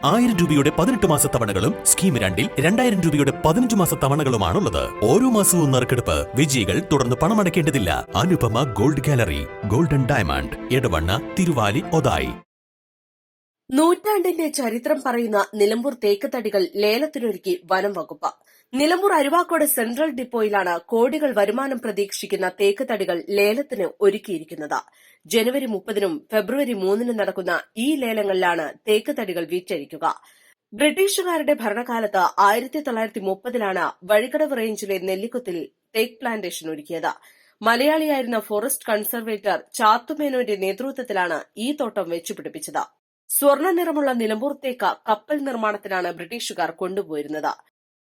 ആയിരം രൂപയുടെ പതിനെട്ട് മാസ തവണകളും സ്കീം രണ്ടിൽ രണ്ടായിരം രൂപയുടെ പതിനഞ്ച് മാസ തവണകളുമാണുള്ളത്. ഓരോ മാസവും നറുക്കെടുപ്പ് വിജയികൾ തുടർന്ന് പണമടയ്ക്കേണ്ടതില്ല. Anupama gold gallery golden diamond Edavanna Thiruvali Othayi. നൂറ്റാണ്ടിന്റെ ചരിത്രം പറയുന്ന നിലമ്പൂർ തേക്ക് തടികൾ ലേലത്തിനൊരുക്കി വനം വകുപ്പ്. നിലമ്പൂർ അരുവാക്കോട് സെൻട്രൽ ഡിപ്പോയിലാണ് കോടികൾ വരുമാനം പ്രതീക്ഷിക്കുന്ന തേക്ക് തടികൾ ലേലത്തിന് ഒരുക്കിയിരിക്കുന്നത്. ജനുവരി മുപ്പതിനും ഫെബ്രുവരി മൂന്നിനും നടക്കുന്ന ഈ ലേലങ്ങളിലാണ് തേക്ക് തടികൾ വിറ്റഴിക്കുക. ബ്രിട്ടീഷുകാരുടെ ഭരണകാലത്ത് ആയിരത്തി തൊള്ളായിരത്തി മുപ്പതിലാണ് വഴിക്കടവ് റേഞ്ചിലെ നെല്ലിക്കുത്തിൽ തേക്ക് പ്ലാന്റേഷൻ ഒരുക്കിയത്. മലയാളിയായിരുന്ന ഫോറസ്റ്റ് കൺസർവേറ്റർ ചാത്തുമേനോന്റെ നേതൃത്വത്തിലാണ് ഈ തോട്ടം വെച്ചുപിടിപ്പിച്ചത്. സ്വർണ നിറമുള്ള നിലമ്പൂർ തേക്ക കപ്പൽ നിർമ്മാണത്തിനാണ് ബ്രിട്ടീഷുകാർ കൊണ്ടുപോയിരുന്നത്.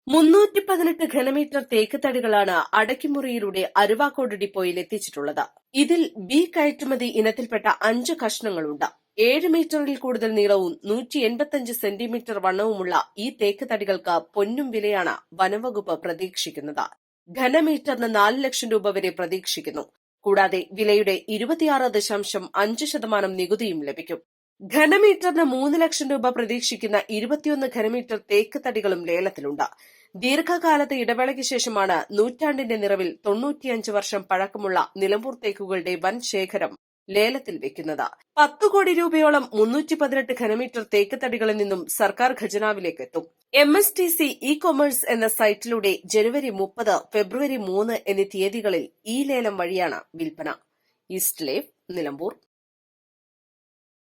മുന്നൂറ്റി പതിനെട്ട് ഘനമീറ്റർ തേക്ക് തടികളാണ് അടക്കിമുറിയിലൂടെ അരുവാക്കോട് ഡിപ്പോയിൽ എത്തിച്ചിട്ടുള്ളത്. ഇതിൽ ബി കയറ്റുമതി ഇനത്തിൽപ്പെട്ട അഞ്ച് കഷ്ണങ്ങളുണ്ട്. ഏഴ് മീറ്ററിൽ കൂടുതൽ നീളവും നൂറ്റി എൺപത്തിയഞ്ച് സെന്റിമീറ്റർ വണ്ണവുമുള്ള ഈ തേക്ക് തടികൾക്ക് പൊന്നും വിലയാണ് വനംവകുപ്പ് പ്രതീക്ഷിക്കുന്നത്. ഘനമീറ്ററിന് നാല് ലക്ഷം രൂപ വരെ പ്രതീക്ഷിക്കുന്നു. കൂടാതെ വിലയുടെ ഇരുപത്തിയാറ് ദശാംശം അഞ്ച് ശതമാനം നികുതിയും ലഭിക്കും. ഘനമീറ്ററിന് മൂന്ന് ലക്ഷം രൂപ പ്രതീക്ഷിക്കുന്ന ഇരുപത്തിയൊന്ന് ഘനമീറ്റർ തേക്ക് തടികളും ലേലത്തിലുണ്ട്. ദീർഘകാലത്തെ ഇടവേളയ്ക്ക് ശേഷമാണ് നൂറ്റാണ്ടിന്റെ നിറവിൽ തൊണ്ണൂറ്റിയഞ്ച് വർഷം പഴക്കമുള്ള നിലമ്പൂർ തേക്കുകളുടെ വൻ ശേഖരം ലേലത്തിൽ വെക്കുന്നത്. പത്തു കോടി രൂപയോളം മുന്നൂറ്റി പതിനെട്ട് ഘനമീറ്റർ തേക്ക് തടികളിൽ നിന്നും സർക്കാർ ഖജനാവിലേക്ക് എത്തും. M S T C E commerce എന്ന സൈറ്റിലൂടെ ജനുവരി മുപ്പത് ഫെബ്രുവരി മൂന്ന് എന്നീ തീയതികളിൽ ഈ ലേലം വഴിയാണ് വിൽപ്പന. ഈസ്റ്റ് ലേവ് നിലമ്പൂർ.